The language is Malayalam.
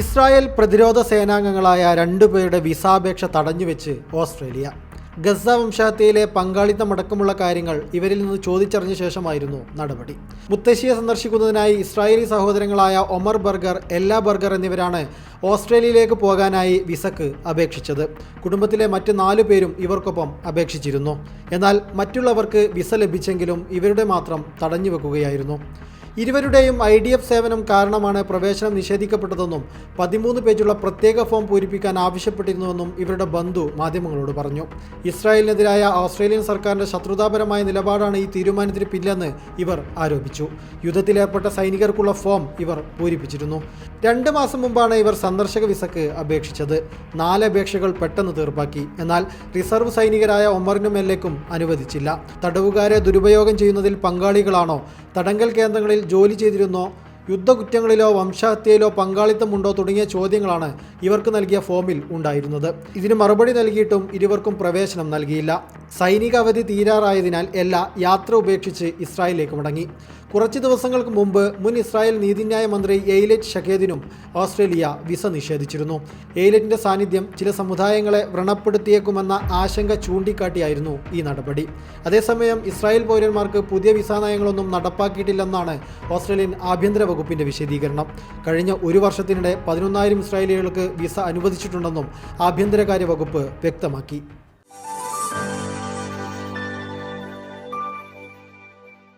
ഇസ്രായേൽ പ്രതിരോധ സേനാംഗങ്ങളായ രണ്ടുപേരുടെ വിസാപേക്ഷ തടഞ്ഞുവെച്ച് ഓസ്ട്രേലിയ. ഗസ വംശാത്തിയിലെ പങ്കാളിത്തമടക്കമുള്ള കാര്യങ്ങൾ ഇവരിൽ നിന്ന് ചോദിച്ചറിഞ്ഞ ശേഷമായിരുന്നു നടപടി. മുത്തശ്ശിയെ സന്ദർശിക്കുന്നതിനായി ഇസ്രായേലി സഹോദരങ്ങളായ ഒമർ ബർഗർ എല്ലാ ബർഗർ എന്നിവരാണ് ഓസ്ട്രേലിയയിലേക്ക് പോകാനായി വിസക്ക് അപേക്ഷിച്ചത്. കുടുംബത്തിലെ മറ്റ് നാലു പേരും ഇവർക്കൊപ്പം അപേക്ഷിച്ചിരുന്നു. എന്നാൽ മറ്റുള്ളവർക്ക് വിസ ലഭിച്ചെങ്കിലും ഇവരുടെ മാത്രം തടഞ്ഞുവെക്കുകയായിരുന്നു. ഇരുവരുടെയും ഐ ഡി എഫ് സേവനം കാരണമാണ് പ്രവേശനം നിഷേധിക്കപ്പെട്ടതെന്നും പതിമൂന്ന് പേജുള്ള പ്രത്യേക ഫോം പൂരിപ്പിക്കാൻ ആവശ്യപ്പെട്ടിരുന്നുവെന്നും ഇവരുടെ ബന്ധു മാധ്യമങ്ങളോട് പറഞ്ഞു. ഇസ്രായേലിനെതിരായ ഓസ്ട്രേലിയൻ സർക്കാരിന്റെ ശത്രുതാപരമായ നിലപാടാണ് ഈ തീരുമാനത്തിന് പിന്നിലെന്ന് ഇവർ ആരോപിച്ചു. യുദ്ധത്തിലേർപ്പെട്ട സൈനികർക്കുള്ള ഫോം ഇവർ പൂരിപ്പിച്ചിരുന്നു. രണ്ട് മാസം മുമ്പാണ് ഇവർ സന്ദർശക വിസക്ക് അപേക്ഷിച്ചത്. നാല് അപേക്ഷകൾ പെട്ടെന്ന് തീർപ്പാക്കി. എന്നാൽ റിസർവ് സൈനികരായ ഒമറിനും എല്ലേക്കും അനുവദിച്ചില്ല. തടവുകാരെ ദുരുപയോഗം ചെയ്യുന്നതിൽ പങ്കാളികളാണോ തടങ്കൽ കേന്ദ്രങ്ങളിൽ ജോലി ചെയ്തിരുന്നോ? യുദ്ധകുറ്റങ്ങളിലോ വംശഹത്യയിലോ പങ്കാളിത്തമുണ്ടോ തുടങ്ങിയ ചോദ്യങ്ങളാണ് ഇവർക്ക് നൽകിയ ഫോമിൽ ഉണ്ടായിരുന്നത്. ഇതിന് മറുപടി നൽകിയിട്ടും ഇരുവർക്കും പ്രവേശനം നൽകിയില്ല. സൈനിക അവധി തീരാറായതിനാൽ എല്ലാ യാത്ര ഉപേക്ഷിച്ച് ഇസ്രായേലിലേക്ക് മടങ്ങി. കുറച്ച് ദിവസങ്ങൾക്ക് മുമ്പ് മുൻ ഇസ്രായേൽ നീതിന്യായ മന്ത്രി എയ്ലറ്റ് ഷഖേദിനും ഓസ്ട്രേലിയ വിസ നിഷേധിച്ചിരുന്നു. എയ്ലറ്റിന്റെ സാന്നിധ്യം ചില സമുദായങ്ങളെ വ്രണപ്പെടുത്തിയേക്കുമെന്ന ആശങ്ക ചൂണ്ടിക്കാട്ടിയായിരുന്നു ഈ നടപടി. അതേസമയം ഇസ്രായേൽ പൗരന്മാർക്ക് പുതിയ വിസ നയങ്ങളൊന്നും നടപ്പാക്കിയിട്ടില്ലെന്നാണ് ഓസ്ട്രേലിയൻ ആഭ്യന്തര വകുപ്പിന്റെ വിശദീകരണം. കഴിഞ്ഞ ഒരു വർഷത്തിനിടെ പതിനൊന്നായിരം ഇസ്രായേലികൾക്ക് വിസ അനുവദിച്ചിട്ടുണ്ടെന്നും ആഭ്യന്തരകാര്യ വകുപ്പ് വ്യക്തമാക്കി.